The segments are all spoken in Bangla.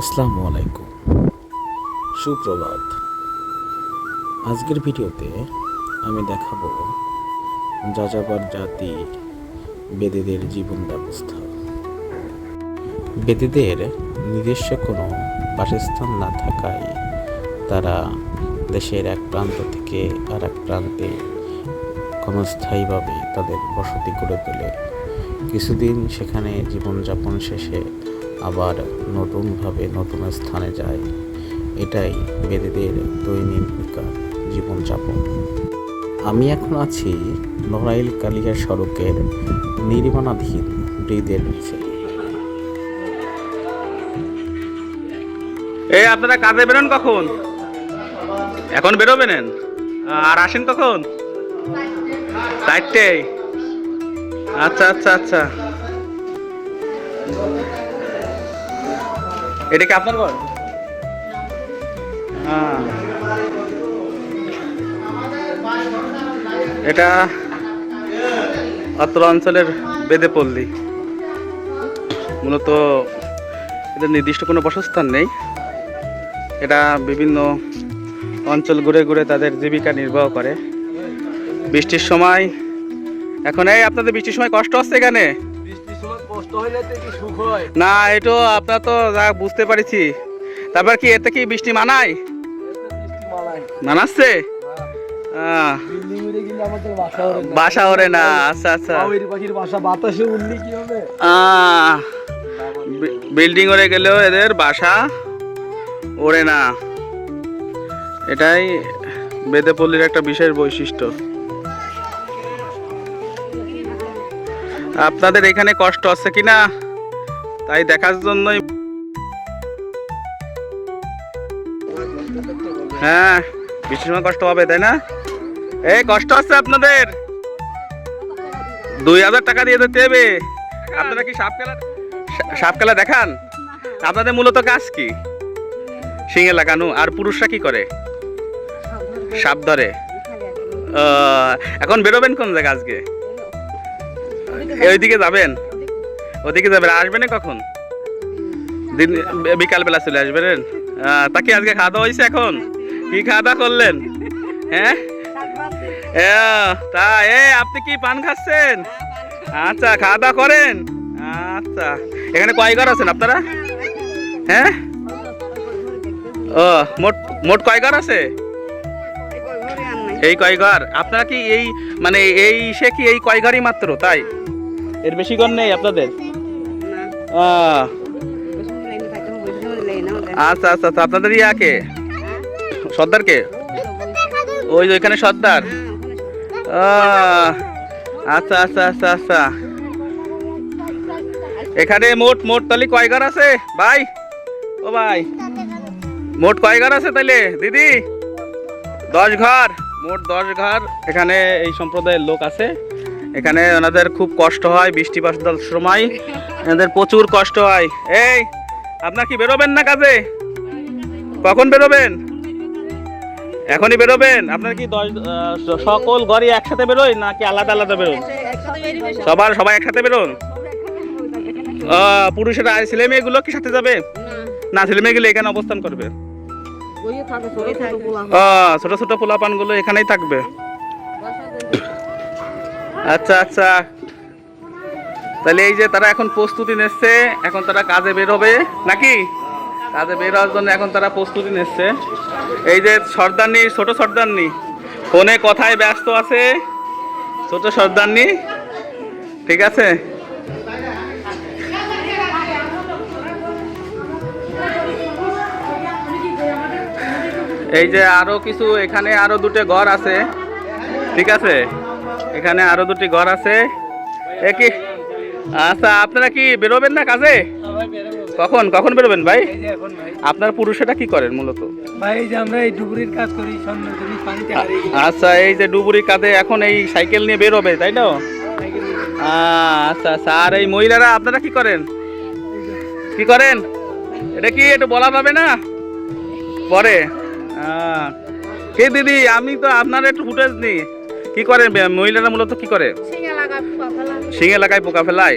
আসসালামু আলাইকুম। সুপ্রভাত। আজকের ভিডিওতে আমি দেখাবো যাযাবর জাতি বেদেদের জীবন ব্যবস্থা। বেদেদের নিজস্ব কোনো বাসস্থান না থাকায় তারা দেশের এক প্রান্ত থেকে আর এক প্রান্তে ক্ষণস্থায়ীভাবে তাদের বসতি করে তোলে। কিছুদিন সেখানে জীবনযাপন শেষে আবার নতুনভাবে নতুন স্থানে যায়। এটাই বেদেদের দৈনিকা জীবনযাপন। আমি এখন আছি নড়াইল কালিয়া সড়কের নির্মাণাধীন ব্রিজের নিচে। এই আপনারা কাজে বেরোন কখন? এখন বেরোবেন আর আসেন কখন? চারটে আচ্ছা আচ্ছা আচ্ছা। এটা কি আপনার ঘর? হ্যাঁ। এটা অত্র অঞ্চলের বেদে পল্লী মূলত এদের নির্দিষ্ট কোনো বাসস্থান নেই। এটা বিভিন্ন অঞ্চল ঘুরে ঘুরে তাদের জীবিকা নির্বাহ করে। বৃষ্টির সময়, এখন এই আপনাদের বৃষ্টির সময় কষ্ট হচ্ছে এখানে? না হয়? এটা আপনার তো যা বুঝতে পারছি। তারপর কি এতে কি বৃষ্টি মানায়? মানাচ্ছে? আমাদের বাসা ওরে না। ওরে আচ্ছা আচ্ছা। বিল্ডিং ওরে গেলেও এদের বাসা ওড়ে না। এটাই বেদেপল্লির একটা বিশেষ বৈশিষ্ট্য। আপনাদের এখানে কষ্ট আছে কিনা? তাই দেখার জন্যই হ্যাঁ সময় কষ্ট হবে, তাই না? এই, কষ্ট আছে আপনাদের? দুই হাজার টাকা দিয়ে দিতে হবে। আপনারা কি সাপ খেলা সাপ খেলা দেখান? আপনাদের মূলত কাজ কি? শিঙে লাগানো, আর পুরুষরা কি করে? সাপ ধরে। এখন বেরোবেন কোন জায়গা আজকে? ওইদিকে যাবেন? ওদিকে যাবেন। আসবেন কখন? দিন বিকাল বেলা চলে আসবেন? আহ, তা আজকে খাওয়া দাওয়া হয়েছে এখন? কি খাওয়া দাওয়া করলেন? হ্যাঁ? তা এ আপনি কি পান খাচ্ছেন? আচ্ছা খাওয়া দাওয়া করেন। আচ্ছা। এখানে কয় ঘর আছেন আপনারা? হ্যাঁ? ও মোট মোট কয় ঘর আছে? এই কয় ঘর আপনারা কি এই মানে এই সে কি এই কয় ঘরই মাত্র তাই? এর বেশি ঘর নেই আপনাদের? আচ্ছা আচ্ছা আচ্ছা আপনাদের ইয়াকে সর্দার কে? ওই যে ওইখানে সর্দার? আচ্ছা আচ্ছা আচ্ছা আচ্ছা। এখানে মোট মোট তাহলে কয় ঘর আছে? ভাই? ও ভাই। মোট কয় ঘর আছে তাহলে? দিদি? দশ ঘর। মোট দশ ঘর। এখানে এই সম্প্রদায়ের লোক আছে। এখানে ওনাদের খুব কষ্ট হয় বৃষ্টি বাসার সময়। এনাদের প্রচুর কষ্ট হয়। এই আপনার কি বেরোবেন না কাজে? কখন বেরোবেন? এখনই বেরোবেন? আপনার কি দশ সকল ঘরই একসাথে বেরোয় নাকি আলাদা আলাদা বেরোন সবার সবাই একসাথে বেরোন? পুরুষেরা ছেলে মেয়েগুলো কি সাথে যাবে? না। ছেলে মেয়েগুলো এখানে অবস্থান করবে। ছোট ছোট পোলাপানগুলো এখানেই থাকবে। আচ্ছা আচ্ছা। তাহলে এই যে তারা এখন প্রস্তুতি নিচ্ছে এখন তারা কাজে বের হবে নাকি? কাজে বের হওয়ার জন্য এখন তারা প্রস্তুতি নিচ্ছে। এই যে সর্দারনি ছোট সর্দারনি ফোনে কথায় ব্যস্ত আছে। ছোট সর্দারনি ঠিক আছে? এই যে আরও কিছু এখানে আরও দুটো ঘর আছে। ঠিক আছে? এখানে আরও দুটি ঘর আছে। এ কি? আচ্ছা আপনারা কি বেরোবেন না কাজে? কখন? কখন বেরোবেন ভাই? আপনার পুরুষেরা কি করেন মূলত? ভাই এই যে আমরা এই ডুবুরির কাজ করি আচ্ছা এই যে ডুবুরি কাঁধে এখন এই সাইকেল নিয়ে বেরোবে তাই তো? আচ্ছা আচ্ছা আর এই মহিলারা আপনারা কি করেন? কি করেন? এটা কি একটু বলা যাবে না? পরে। কে দিদি আমি তো আপনার একটু ফুটেজ নি। কি করেন মহিলারা মূলত কি করে? শিঙে লাগায় পোকা ফেলায়।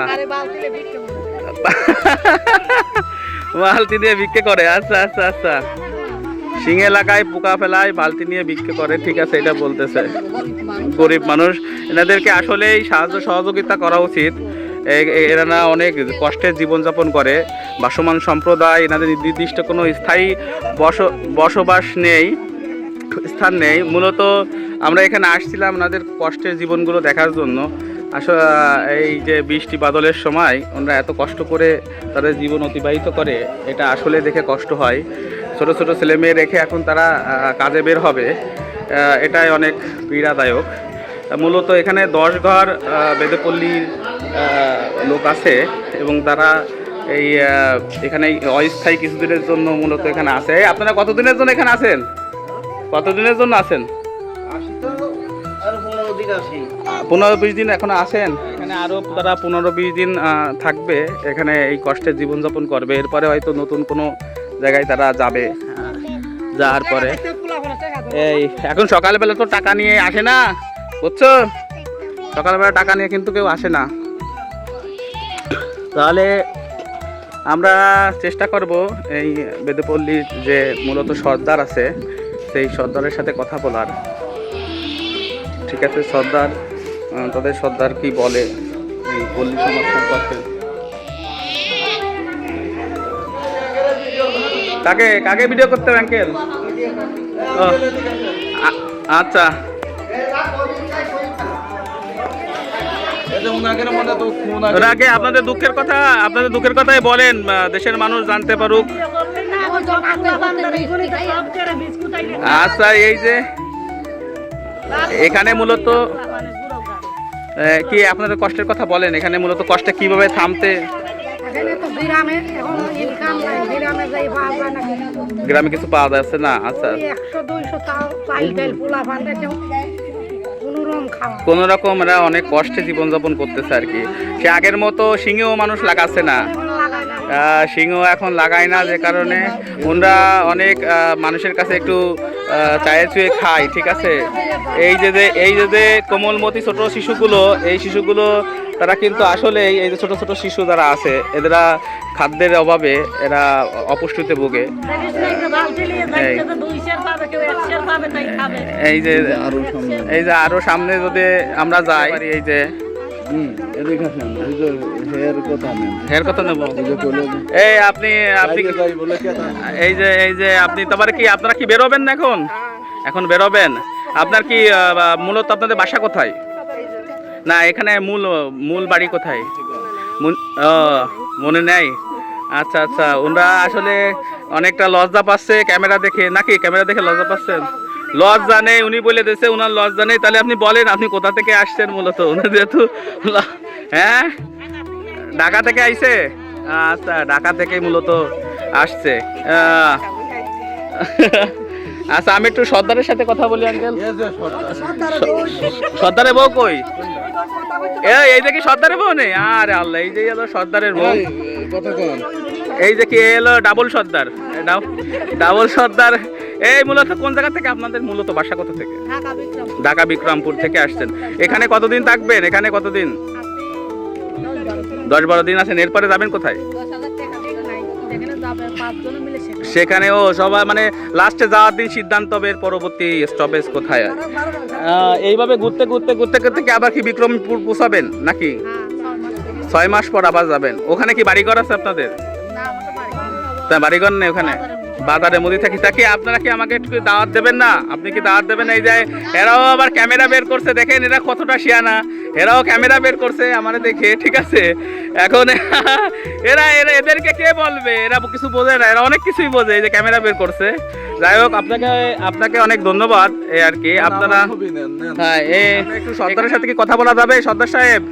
বিক্রি বালতি দিয়ে ভিক্ষে করে আচ্ছা আচ্ছা আচ্ছা। সিং এলাকায় পোকা ফেলায় বালতি নিয়ে ভিক্ষে করে ঠিক আছে এটা বলতেছে। গরিব মানুষ। এনাদেরকে আসলেই সাহায্য সহযোগিতা করা উচিত। এ- এ- এনারা অনেক কষ্টে জীবনযাপন করে বাসমান সম্প্রদায়, এনাদের নির্দিষ্ট কোনো স্থায়ী বস, বসবাস নেই, স্থান নেই। মূলত আমরা এখানে আসছিলাম ওনাদের কষ্টের জীবনগুলো দেখার জন্য। আসলে এই যে বৃষ্টি বাদলের সময় ওনারা এত কষ্ট করে তাদের জীবন অতিবাহিত করে, এটা আসলে দেখে কষ্ট হয়। ছোট ছোট ছেলে মেয়ে রেখে এখন তারা কাজে বের হবে এটাই অনেক পীড়াদায়ক। মূলত এখানে দশ ঘর বেদেপল্লীর লোক আছে এবং তারা এই এখানে অস্থায়ী কিছুদিনের জন্য মূলত এখানে আছে। আপনারা কতদিনের জন্য এখানে আছেন? কতদিনের জন্য আছেন? পনেরো বিশ দিন এখনও আসেন এখানে আরও তারা পনেরো বিশ দিন থাকবে। এখানে এই কষ্টের জীবনযাপন করবে। এরপরে হয়তো নতুন কোনো জায়গায় তারা যাবে যাওয়ার পরে। এই এখন সকালবেলা তো টাকা নিয়ে আসে না বুঝছ? সকালবেলা টাকা নিয়ে কিন্তু কেউ আসে না। তাহলে আমরা চেষ্টা করব এই বেদপল্লীর যে মূলত সর্দার আছে সেই সর্দারের সাথে কথা বলার। ঠিক আছে সর্দার তাদের সর্দার কি বলে এই পল্লী সমাজ সম্পর্কে? কাকে কাকে ভিডিও করতে হবে আঙ্কেল ও, আ- আচ্ছা ওনাকে আপনাদের দুঃখের কথা আপনাদের দুঃখের কথাই বলেন দেশের মানুষ জানতে পারুক। আচ্ছা এই যে এখানে মূলত কি আপনাদের কষ্টের কথা বলেন? এখানে মূলত কষ্টে কীভাবে থামতে? গ্রামে কিছু পাওয়া যাচ্ছে না আচ্ছা। কোন রকম এরা অনেক কষ্টে জীবনযাপন করতেছে আর কি। সে আগের মতো শিঙেও মানুষ লাগাচ্ছে না। সিংহ এখন লাগায় না যে কারণে ওনরা অনেক মানুষের কাছে একটু চায়ে চুয়ে খায়, ঠিক আছে? এই যে এই যে কোমলমতি ছোট শিশুগুলো, এই শিশুগুলো তারা কিন্তু আসলে এই যে ছোট ছোট শিশু যারা আছে এরা খাদ্যের অভাবে এরা অপুষ্টিতে ভোগে। এই। যে এই যে আরও সামনে যদি আমরা যাই এই যে হের কথা নেব। এই আপনি আপনি এই যে এই যে আপনি কি আপনারা কি বেরোবেন না এখন? এখন বেরোবেন। আপনার কি মূলত আপনাদের বাসা কোথায়? না, এখানে মূল মূল বাড়ি কোথায়? মনে নেই? আচ্ছা আচ্ছা ওনারা আসলে অনেকটা লজ্জা পাচ্ছে ক্যামেরা দেখে। নাকি ক্যামেরা দেখে লজ্জা পাচ্ছেন? লজ্জা নেই, উনি বলে দিয়েছে ওনার লজ্জা নেই। তাহলে আপনি বলেন, আপনি কোথা থেকে আসছেন মূলত? উনি যেহেতু হ্যাঁ? ঢাকা থেকে আইছে? আচ্ছা ঢাকা থেকেই মূলত আসছে। আচ্ছা আমি একটু সর্দারের সাথে কথা বলি আঙ্কেল। সর্দারের বউ কই? এই এই দেখি সর্দারের বউ নেই? আরে আল্লাহ এই যে এলো সর্দারের বউ। এই যে কি এলো ডাবল সর্দার। ডাবল সর্দার। এই মূলত কোন জায়গা থেকে? আপনাদের মূলত বাসা কোথা থেকে? ঢাকা বিক্রমপুর। থেকে আসছেন। এখানে কতদিন থাকবেন? এখানে কতদিন? দশ বারো দিন আছেন। এরপরে যাবেন কোথায়? সেখানেও সবাই মানে লাস্টে যাওয়ার দিন সিদ্ধান্ত হবে পরবর্তী স্টপেজ কোথায় এইভাবে ঘুরতে ঘুরতে ঘুরতে ঘুরতে কি আবার কি বিক্রমপুর পৌঁছাবেন নাকি? হ্যাঁ ছয় মাস পর। আবার যাবেন। ওখানে কি বাড়িঘর আছে আপনাদের? তা বাড়িঘর নেই ওখানে? বাজারে মুদি থাকি তাকে আপনারা কি আমাকে একটু দাওয়াত দেবেন না? আপনি কি দাওয়াত দেবেন এই যে এরাও আবার ক্যামেরা বের করছে দেখেন এরা কতটা শিয়ানা। এরাও ক্যামেরা বের করছে আমারে দেখে ঠিক আছে? এখন এরা এরা এদেরকে কে বলবে? এরা কিছু বোঝে না এরা অনেক কিছুই বোঝে এই যে ক্যামেরা বের করছে। যাই হোক আপনাকে আপনাকে অনেক ধন্যবাদ এই আর কি। আপনারা হ্যাঁ একটু সর্দারের সাথে কি কথা বলা যাবে? সর্দার সাহেব?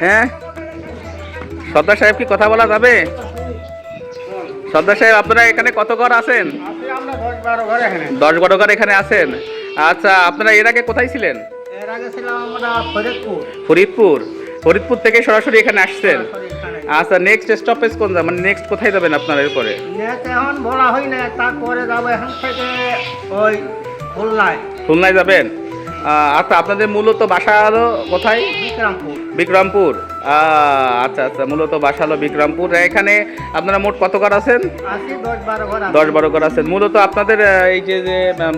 হ্যাঁ? সর্দার সাহেব কি কথা বলা যাবে? সর্দার সাহেব আপনারা এখানে কত ঘর আছেন? দশ বারো ঘরে এখানে। আছেন। আচ্ছা আপনারা এর আগে কোথায় ছিলেন? এর আগে ছিলাম ফরিদপুর। ফরিদপুর। থেকে সরাসরি এখানে আসছেন। আচ্ছা নেক্সট স্টপেজ কোন যা- মানে নেক্সট কোথায় যাবেন আপনারা এরপরে? এখন বলা হয় না তারপরে যাব এখান থেকে ওই খুলনায়। খুলনায় যাবেন। আচ্ছা আপনাদের মূলত বাসা আরও কোথায়? বিক্রমপুর। বিক্রমপুর? আচ্ছা আচ্ছা মূলত বাসা হলো বিক্রমপুর এখানে আপনারা মোট কত ঘর আছেন? দশ বারো ঘর আছেন। মূলত আপনাদের এই যে যে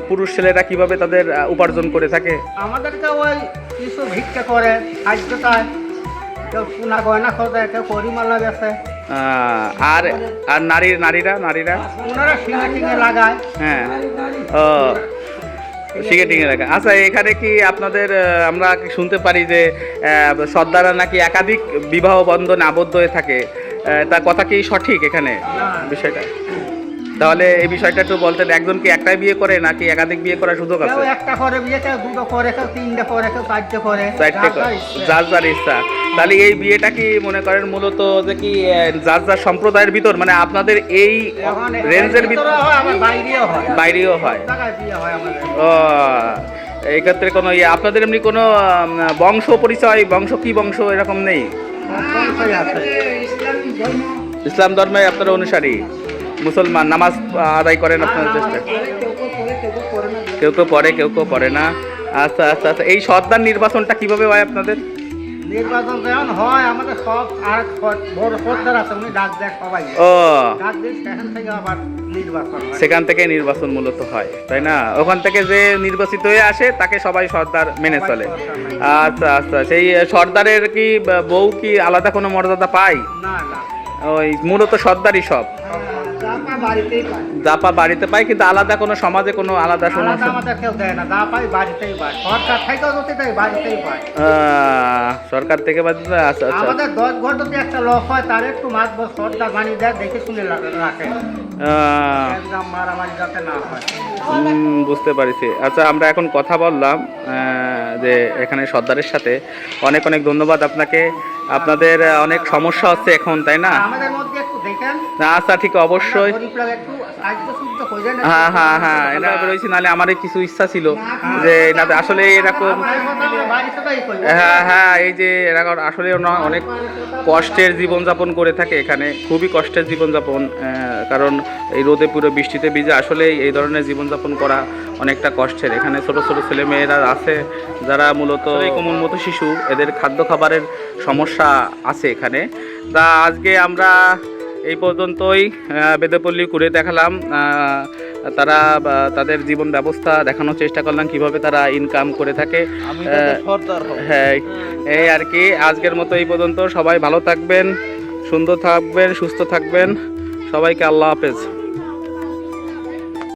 পুরুষ ছেলেরা কীভাবে তাদের উপার্জন করে থাকে? আমাদেরকে ওই কিছু ভিক্ষা করে কেউ সোনা গয়না খোঁজে কেউ আহ, আর আর নারী নারীরা নারীরা? ওনারা লাগায়। হ্যাঁ। ও সিগারেটিং এলাকা আচ্ছা এখানে কি আপনাদের আমরা শুনতে পারি যে সর্দারা নাকি একাধিক বিবাহ বন্ধন আবদ্ধ হয়ে থাকে? তার তা কথা কি সঠিক এখানে? বিষয়টা। তাহলে এই বিষয়টা একটু বলতেন একজন কি একটাই বিয়ে করে নাকি একাধিক বিয়ে করার সুযোগ কেউ আছে? একটা করে বিয়ে কেউ দুটো করে কেউ তিনটে করে কেউ চারটে করে। চারটে যার যার যার ইচ্ছা। তাহলে এই বিয়েটা কি মনে করেন মূলত যে কি যার যার সম্প্রদায়ের ভিতর মানে আপনাদের এই রেঞ্জের ভিতর বাইরেও হয়। বাইরেও হয়। ও এই ক্ষেত্রে কোনো ইয়ে আপনাদের এমনি কোনো বংশ পরিচয় বংশ কি বংশ এরকম নেই? ইসলাম ধর্মে আপনারা অনুসারী। মুসলমান নামাজ আদায় করেন আপনার চেষ্টা। কেউ কেউ পড়ে কেউ কেউ পড়ে না আচ্ছা আচ্ছা আচ্ছা এই সর্দার নির্বাচনটা কীভাবে হয় আপনাদের? নির্বাচন যেমন হয় আমাদের সব আর বড় সর্দার আছে উনি ডাক দেয় সবাই। ও। ডাক দিয়ে সেখান থেকে আবার নির্বাচন সেখান থেকে নির্বাচন মূলত হয় তাই না? ওখান থেকে যে নির্বাচিত হয়ে আসে তাকে সবাই সর্দার মেনে চলে। আচ্ছা আচ্ছা সেই সর্দারের কি বউ কি আলাদা কোনো মর্যাদা পায়? না না। ওই মূলত সর্দারই সব। Rafa জাপা বাড়িতে পায় কিন্তু আলাদা কোনো সমাজে কোনো আলাদা আলাদা সমস্যা? আমাদের কেউ দেয় না যা পাই বাড়িতেই পায়। সরকার থেকেও যদি দেয় বাড়িতেই পায়। আহ, সরকার থেকে বাদ- আচ্ছা আচ্ছা। আমাদের দশ ঘর যদি একটা লোক হয় তার একটু মাছ বস সর্দার বানিয়ে দেয় দেখে শুনে রা- রাখে। আহ, একদম মারামারি যাতে না হয়। হুম, বুঝতে পারছি। আচ্ছা আমরা এখন কথা বললাম আহ, যে এখানে সর্দারের সাথে। অনেক অনেক ধন্যবাদ আপনাকে। আপনাদের আহ, অনেক সমস্যা হচ্ছে এখন তাই না? আমাদের মধ্যে একটু দেখেন। না, আচ্ছা ঠিক অবশ্যই। গরিব হয়ে যায় না। হ্যাঁ হ্যাঁ হ্যাঁ এটা রয়েছে নাহলে আমার কিছু ইচ্ছা ছিল যে না আসলে এরকম হ্যাঁ হ্যাঁ এই যে এরা আসলে ওরা অনেক কষ্টের জীবনযাপন করে থাকে এখানে খুবই কষ্টের জীবনযাপন কারণ এই রোদে পুরো বৃষ্টিতে ভিজে আসলেই এই ধরনের জীবনযাপন করা অনেকটা কষ্টের। এখানে ছোট ছোট ছেলে মেয়েরা আছে যারা মূলত কোমল মতো। শিশু এদের খাদ্য খাবারের সমস্যা আছে এখানে। তা আজকে আমরা এই পর্যন্তই বেদেপল্লী ঘুরে দেখালাম তারা তাদের জীবন ব্যবস্থা দেখানোর চেষ্টা করলাম কীভাবে তারা ইনকাম করে থাকে। হ্যাঁ এই আর কি আজকের মতো এই পর্যন্ত। সবাই ভালো থাকবেন সুন্দর থাকবেন সুস্থ থাকবেন। সবাইকে আল্লাহ হাফেজ।